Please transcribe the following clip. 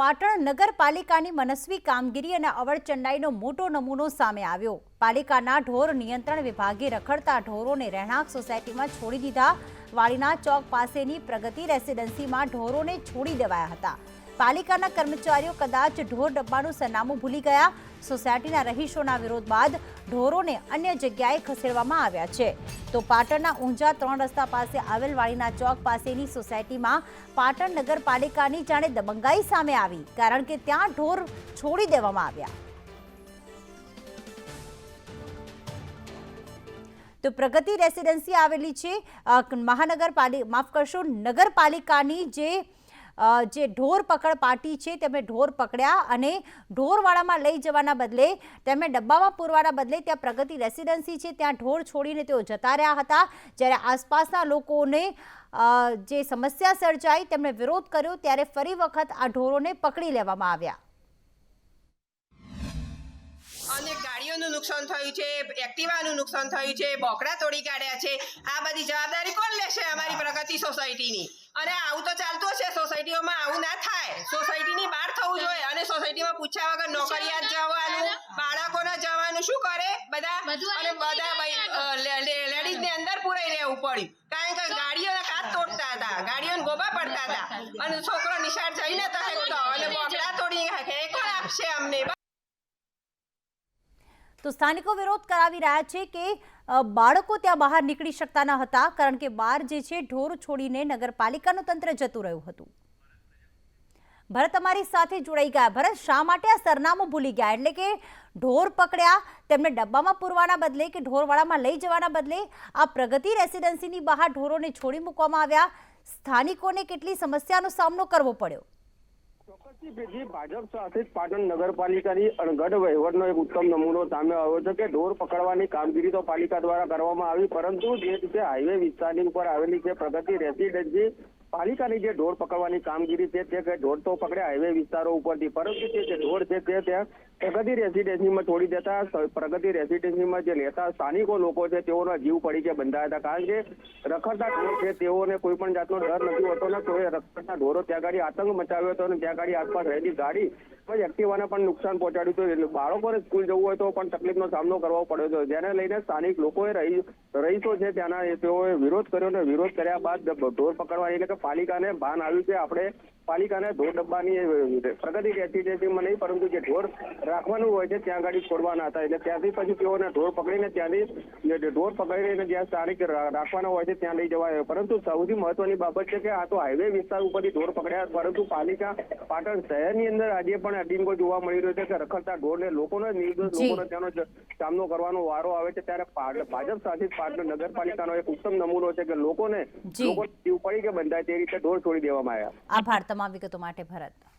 પાટણ નગરપાલિકાની મનસ્વી કામગીરી અને અવળચંડાઈનો મોટો નમૂનો સામે આવ્યો. પાલિકાના ઢોર નિયંત્રણ વિભાગે રખડતા ઢોરોને રહેણાંક સોસાયટીમાં છોડી દીધા. વાડીના ચોક પાસેની પ્રગતિ રેસિડેન્સીમાં ઢોરોને છોડી દેવાયા હતા. પાલિકાના કર્મચારીઓ કદાચ ઢોર ડબ્બાનું સરનામું ભૂલી ગયા. સોસાયટીના રહીશોના વિરોધ બાદ ઢોરોને અન્ય જગ્યાએ ખસેડવામાં આવ્યા છે. તો પાટણના ઊંઝા ત્રણ રસ્તા પાસે આવેલ વાળીના ચોક પાસેની સોસાયટીમાં પાટણ નગરપાલિકાની જાણે દબંગાઈ સામે આવી, કારણ કે ત્યાં ઢોર છોડી દેવામાં આવ્યા. તો પ્રગતિ રેસિડેન્સી આવેલી છે. મહાનગરપાલિકા મહાનગરપાલિ, માફ કરશો, નગરપાલિકાની જે જે ઢોર પકડ પાર્ટી છે તેમણે ઢોર પકડ્યા અને ઢોરવાળામાં લઈ જવાના બદલે તેમણે ડબ્બામાં પૂરવાના બદલે ત્યાં પ્રગતિ રેસિડેન્સી છે, ત્યાં ઢોર છોડીને તેઓ જતા રહ્યા હતા. જ્યારે આસપાસના લોકોને જે સમસ્યા સર્જાઈ તેમણે વિરોધ કર્યો, ત્યારે ફરી વખત આ ઢોરોને પકડી લેવામાં આવ્યા. અને ગાડીઓનું નુકસાન થયું છે, એક્ટિવાનું નુકસાન થયું છે, બોકડા તોડી કાઢ્યા છે. આ બધી જવાબદારી કોણ લેશે? અમારી પ્રગતિ સોસાયટીની અને આવું તો ચાલતું હશે. સોસાયટીઓમાં આવું ના થાય. સોસાયટીની બહાર થવું જોઈએ અને સોસાયટીમાં પૂછ્યા વગર નોકરિયાત જવાનું બાળકોને જવાનું શું કરે બધા? અને બધા લેડીઝને અંદર પુરાઈ રહેવું પડ્યું. કારણ કે ગાડીઓના કાચ તોડતા હતા. ગાડીઓને ગોબા પડતા હતા. અને છોકરો નિશાળ જઈ નતો શકતો અને બોકડા તોડી નાખે એ કોણ આપશે અમને તો સ્થાનિકો વિરોધ કરાવી રહ્યા છે કે બાળકો ત્યાં બહાર નીકળી શકતા ન હતા, કારણ કે બહાર જે છે ઢોર છોડીને નગરપાલિકાનું તંત્ર જતું રહ્યું હતું. ભરત અમારી સાથે જોડાઈ ગયા. ભરત, શા માટે આ સરનામું ભૂલી ગયા? એટલે કે ઢોર પકડ્યા, તેમને ડબ્બામાં પૂરવાના બદલે કે ઢોરવાળામાં લઈ જવાના બદલે આ પ્રગતિ રેસિડેન્સીની બહાર ઢોરોને છોડી મૂકવામાં આવ્યા. સ્થાનિકોને કેટલી સમસ્યાનો સામનો કરવો પડ્યો? ચોક્કસથી ભેજી ભાજપ શાસિત પાટણ નગરપાલિકાની અણઘડ વહીવટનો એક ઉત્તમ નમૂનો સામે આવ્યો છે કે ઢોર પકડવાની કામગીરી તો પાલિકા દ્વારા કરવામાં આવી, પરંતુ જે રીતે હાઈવે વિસ્તારની ઉપર આવેલી છે પ્રગતિ રેસિડેન્સી પાલિકાની જે ઢોર પકડવાની કામગીરી છે તે ઢોર તો પકડે હાઈવે વિસ્તારો ઉપરથી, પરંતુ તે ઢોર છે તે ત્યાં પ્રગતિ રેસિડેન્સીમાં છોડી દેતા પ્રગતિ રેસિડેન્સીમાં જે રહેતા સ્થાનિકો લોકો છે, તેઓના જીવ પડી કે બંધાયા હતા. કારણ કે રખડતા ઢોર છે, તેઓને કોઈ પણ જાતનો ડર નથી હોતો ને કોઈ રખડતા ઢોરો ત્યાં ગાડી આતંક મચાવ્યો હતો અને ત્યાં ગાડી આસપાસ રહેલી ગાડી પણ એક્ટિવાને પણ નુકસાન પહોંચાડ્યું હતું. બાળકોને સ્કૂલ જવું હોય તો પણ તકલીફનો સામનો કરવો પડ્યો હતો. જેને લઈને સ્થાનિક લોકોએ રહી, રહીશો છે ત્યાંના તેઓએ વિરોધ કર્યો અને વિરોધ કર્યા બાદ ઢોર પકડવાની એટલે કે પાલિકાને ભાન આવ્યું છે. આપણે પાલિકાને ઢોર ડબ્બાની પ્રગતિ રેસિડેન્સીમાં નહીં, પરંતુ જે ઢોર રાખવાનું હોય છે ત્યાં ગાડી છોડવાના હતા. એટલે ત્યાંથી પછી તેઓને ઢોર પકડીને ત્યાંથી ઢોર પકડીને જ્યાં સ્થાનિક રાખવાના હોય છે ત્યાં લઈ જવાય. પરંતુ સૌથી મહત્વની બાબત છે કે આ તો હાઈવે વિસ્તાર ઉપરથી ઢોર પકડ્યા પરંતુ પાલિકા પાટણ શહેરની અંદર આજે પણ અડીંગો જોવા મળી રહ્યો છે કે રખડતા ઢોરને લોકોને નિર્દોષ લોકોને ત્યાંનો સામનો કરવાનો વારો આવે છે. ત્યારે ભાજપ શાસિત પાટણ નગરપાલિકાનો એક ઉત્તમ નમૂનો છે કે લોકોને લોકો જીવ પડી કે બંધાય તે રીતે ઢોર છોડી દેવામાં આવ્યા. આભાર તમામ વિગતો માટે ભરત.